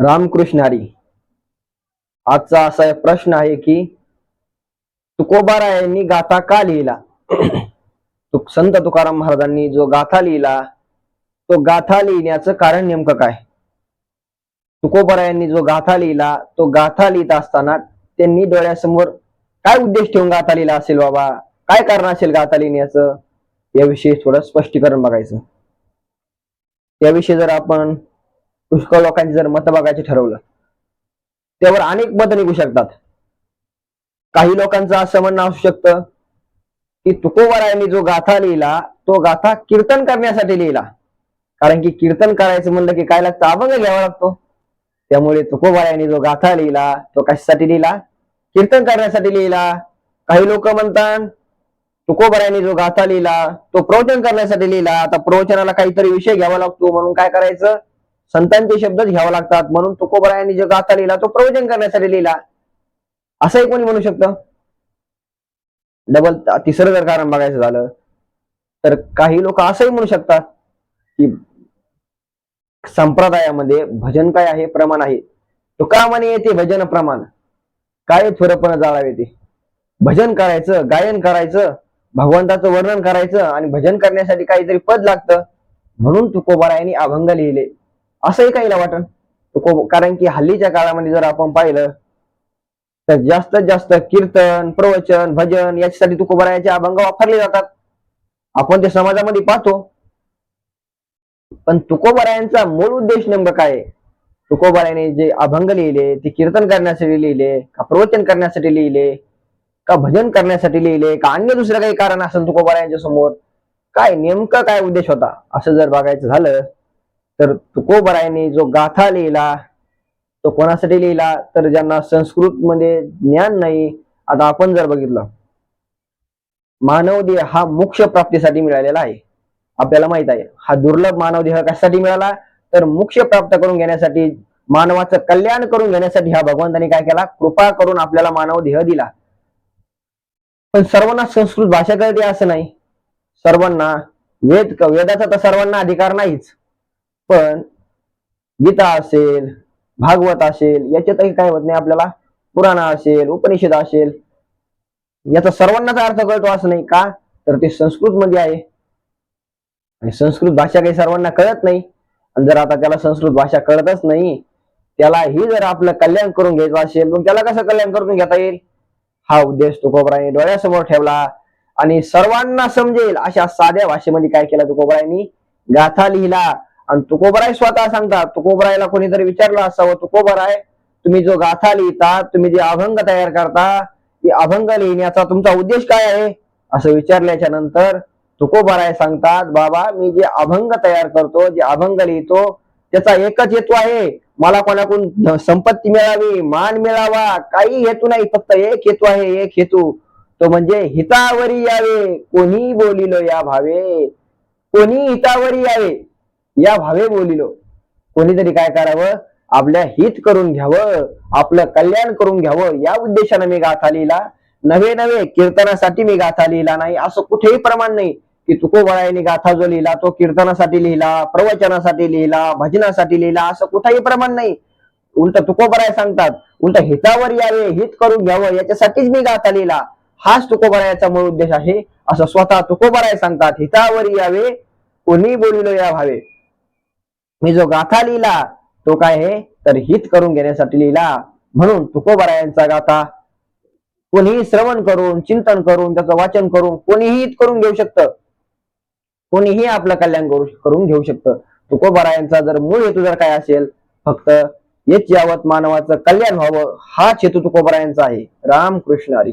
रामकृष्णारी. आजचा असा प्रश्न आहे की तुकोबारायांनी गाथा का लिहिला? तुक संत तुकाराम महाराजांनी जो गाथा लिहिला तो गाथा लिहिण्याचं कारण नेमकं काय? तुकोबारायांनी जो गाथा लिहिला तो गाथा लिहित असताना त्यांनी डोळ्यासमोर काय उद्देश ठेवून गाथा लिहिला असेल बाबा? काय कारण असेल गाथा लिहिण्याचं? याविषयी थोडं स्पष्टीकरण बघायचं. त्याविषयी जर आपण पुष्कळ लोकांची जर मत बघायचे ठरवलं त्यावर अनेक मत निघू शकतात. काही लोकांचं असं म्हणणं असू शकतं की तुकोबारायांनी जो गाथा लिहिला तो गाथा कीर्तन करण्यासाठी लिहिला. कारण की कीर्तन करायचं म्हणलं की काय लागतं अभंग घ्यावा लागतो. त्यामुळे तुकोबारायांनी जो गाथा लिहिला तो कशासाठी लिहिला? कीर्तन करण्यासाठी लिहिला. काही लोक म्हणतात तुकोबारायांनी जो गाथा लिहिला तो प्रवचन करण्यासाठी लिहिला. आता प्रवचनाला काहीतरी विषय घ्यावा लागतो म्हणून काय करायचं? संतांचे शब्दच घ्यावे लागतात. म्हणून तुकोबरायांनी जो गाथा लिहिला तो प्रवचन करण्यासाठी लिहिला. असंही कोणी म्हणू शकतं? डबल तिसरं जर कारण बघायचं झालं तर काही लोक असंही म्हणू शकतात की संप्रदायामध्ये भजन काय आहे? प्रमाण आहे. तुका म्हणे येते भजन प्रमाण. काय थोरपण जाळावे ते? भजन करायचं गायन करायचं भगवंताचं वर्णन करायचं आणि भजन करण्यासाठी काहीतरी पद लागतं. म्हणून तुकोबारायांनी अभंग लिहिले. असंही काहीला वाटन तुको कारण की हल्लीच्या काळामध्ये जर आपण पाहिलं तर जास्तीत जास्त कीर्तन प्रवचन भजन याच्यासाठी तुकोबारायाचे अभंग वापरले जातात. आपण ते समाजामध्ये पाहतो. पण तुकोबारायांचा मूळ उद्देश नेमकं काय तुकोबारायाने जे अभंग लिहिले ते कीर्तन करण्यासाठी लिहिले का प्रवचन करण्यासाठी लिहिले का भजन करण्यासाठी लिहिले का अन्य दुसरं काही कारण असेल तुकोबारायांच्या समोर काय नेमकं काय उद्देश होता? असं जर बघायचं झालं तर तुकोबरायने जो गाथा लिहिला तो कोणासाठी लिहिला? तर ज्यांना संस्कृत मध्ये ज्ञान नाही आता आपण जर बघितलं मानवदेह हा मोक्ष प्राप्तीसाठी मिळालेला आहे. आपल्याला माहीत आहे हा दुर्लभ मानवदेह कशासाठी मिळाला? तर मोक्ष प्राप्त करून घेण्यासाठी मानवाचं कल्याण करून घेण्यासाठी हा भगवंताने काय केला? कृपा करून आपल्याला मानव देह दिला. पण सर्वांना संस्कृत भाषा कळते असं नाही. सर्वांना वेद वेदाचा तर सर्वांना अधिकार नाहीच. पण गीता असेल भागवत असेल याच्यातही काय होत नाही आपल्याला? पुराण असेल उपनिषद असेल याचा सर्वांनाच अर्थ कळतो असं नाही का? तर ते संस्कृत मध्ये आहे. आणि संस्कृत भाषा काही सर्वांना कळत नाही. आणि जर आता त्याला संस्कृत भाषा कळतच नाही त्याला ही जर आपलं कल्याण करून घ्यायचं असेल मग त्याला कसं कल्याण करून घेता येईल? हा उद्देश तुकोबरायांनी डोळ्यासमोर ठेवला. आणि सर्वांना समजेल अशा साध्या भाषेमध्ये काय केलं तुकोबरायांनी गाथा लिहिला. आणि तुकोबराय स्वतः सांगतात तुकोबरायला कोणीतरी विचारलं असावं तुकोबराय तुम्ही जो गाथा लिहिता तुम्ही जे अभंग तयार करता ते अभंग लिहिण्याचा तुमचा उद्देश काय आहे? असं विचारल्याच्या नंतर तुकोबराय सांगतात बाबा मी जे अभंग तयार करतो जे अभंग लिहितो त्याचा एकच हेतू आहे. मला कोणाकडून संपत्ती मिळावी मान मिळावा काही हेतू नाही फक्त एक हेतू आहे एक हेतू. तो म्हणजे हितावरी यावे. कोणी बोलिलो या भावे? कोणी हितावरी यावे? या भावे बोलिलो. कोणीतरी काय करावं? आपल्या हित करून घ्यावं आपलं कल्याण करून घ्यावं या उद्देशाने मी गाथा लिहिला. नवे नवे कीर्तनासाठी मी गाथा लिहिला नाही असं कुठेही प्रमाण नाही की तुकोबरायांनी गाथा जो लिहिला तो कीर्तनासाठी लिहिला प्रवचनासाठी लिहिला भजनासाठी लिहिला असं कुठेही प्रमाण नाही. उलट तुकोबराय सांगतात उलट हितावर यावे हित करून घ्यावं याच्यासाठीच मी गाथा लिहिला. हाच तुकोबरायाचा मूळ उद्देश आहे असं स्वतः तुकोबराय सांगतात हितावर यावे कोणी बोलिलो या भावे? मी जो गाथा लिहिला तो काय आहे? तर हित करून घेण्यासाठी लिहिला. म्हणून तुकोबरायांचा गाथा कोणीही श्रवण करून चिंतन करून त्याचं वाचन करून कोणीही हित करून घेऊ शकतं. कोणीही आपलं कल्याण करू करून घेऊ शकतं. तुकोबरायांचा जर मूळ हेतू जर काय असेल फक्त येत यावत मानवाचं कल्याण व्हावं हाच हेतू तुकोबरायांचा आहे. राम कृष्ण हरी.